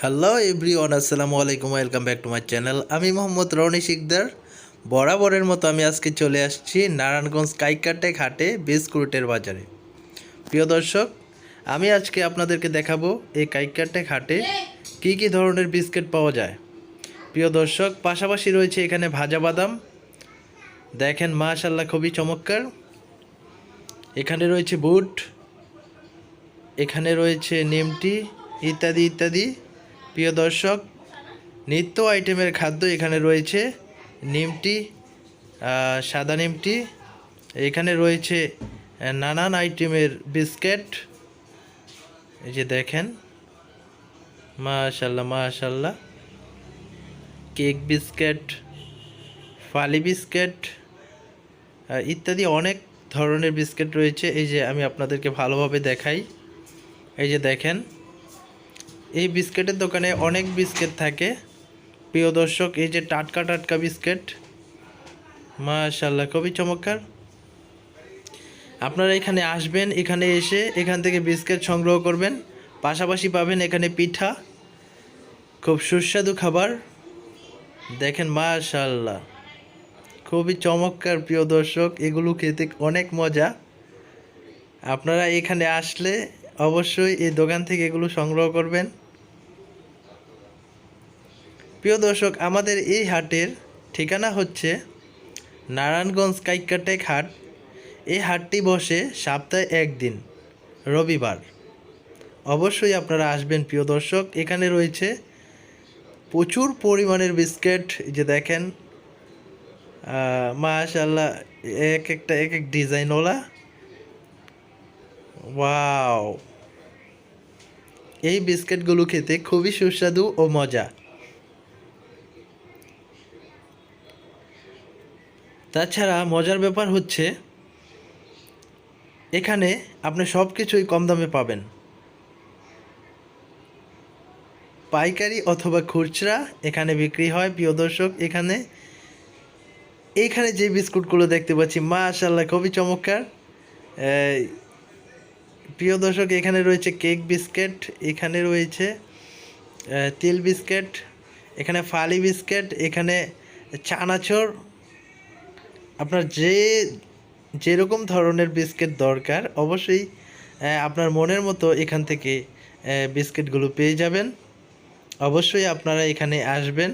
Hello everyone আসসালামু আলাইকুম welcome back to my channel আমি মোহাম্মদ রনি শিকদার। বরাবরের মতো আমি আজকে চলে আসছি নারায়ণগঞ্জ কাইকাটে ঘাটে বিস্কুটের বাজারে। প্রিয় দর্শক, আমি আজকে আপনাদেরকে দেখাবো এই কাইকাটে ঘাটে কী কী ধরনের বিস্কিট পাওয়া যায়। প্রিয় দর্শক, পাশাপাশি রয়েছে এখানে ভাজা বাদাম। দেখেন মাশাল্লাহ খুবই চমৎকার। এখানে রয়েছে বুট। এখানে রয়েছে নিমটি, ইত্যাদি ইত্যাদি। প্রিয় দর্শক, নিত্য আইটেমের খাদ্য এখানে রয়েছে। নিমটি সাদা নিমটি, এখানে রয়েছে নানান আইটেমের বিস্কিট। এই যে দেখেন, মাশাল্লাহ মাশাল্লাহ। কেক বিস্কিট, ফালি বিস্কিট ইত্যাদি অনেক ধরনের বিস্কিট রয়েছে। এই যে আমি আপনাদেরকে ভালোভাবে দেখাই। এই যে দেখেন এই বিস্কিটের দোকানে অনেক বিস্কিট থাকে। প্রিয় দর্শক, এই যে টাটকা টাটকা বিস্কিট মাশাল্লাহ খুবই চমৎকার। আপনারা এখানে আসবেন, এখানে এসে এখান থেকে বিস্কিট সংগ্রহ করবেন। পাশাপাশি পাবেন এখানে পিঠা, খুব সুস্বাদু খাবার। দেখেন মাশাল্লাহ খুবই চমৎকার প্রিয় দর্শক, এগুলো খেতে অনেক মজা। আপনারা এখানে আসলে অবশ্যই এই দোকান থেকে এগুলো সংগ্রহ করবেন। প্রিয় দর্শক, আমাদের এই হাটের ঠিকানা হচ্ছে নারায়ণগঞ্জ কাইকাটেক হাট। এই হাটটি বসে সপ্তাহে একদিন, রবিবার। অবশ্যই আপনারা আসবেন, প্রিয় দর্শক। এখানে রয়েছে প্রচুর পরিমাণের বিস্কিট যে দেখেন মাশাল্লাহ এক একটা, এক এক ডিজাইনওয়ালা। ওয়াও! এই বিস্কিটগুলো খেতে খুবই সুস্বাদু ও মজা। তাছাড়া মজার ব্যাপার হচ্ছে, এখানে আপনি সব কিছুই কম দামে পাবেন। পাইকারি অথবা খুচরা এখানে বিক্রি হয়, প্রিয় দর্শক, এখানে। এইখানে যে বিস্কুটগুলো দেখতে পাচ্ছি মাশাল্লাহ খুবই চমৎকার। প্রিয় দর্শক, এখানে রয়েছে কেক বিস্কিট, এখানে রয়েছে তিল বিস্কিট, এখানে ফালি বিস্কিট, এখানে চানাচুর আপনার যে, যেরকম ধরনের বিস্কিট দরকার, অবশ্যই আপনার মনের মতো এখান থেকে বিস্কিটগুলো পেয়ে যাবেন। অবশ্যই আপনারা এখানে আসবেন।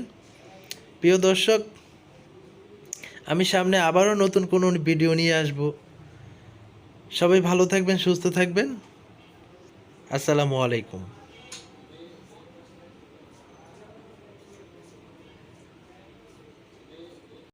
প্রিয় দর্শক, আমি সামনে আবারও নতুন কোনো ভিডিও নিয়ে আসব। সবাই ভালো থাকবেন, সুস্থ থাকবেন। আসসালামু আলাইকুম।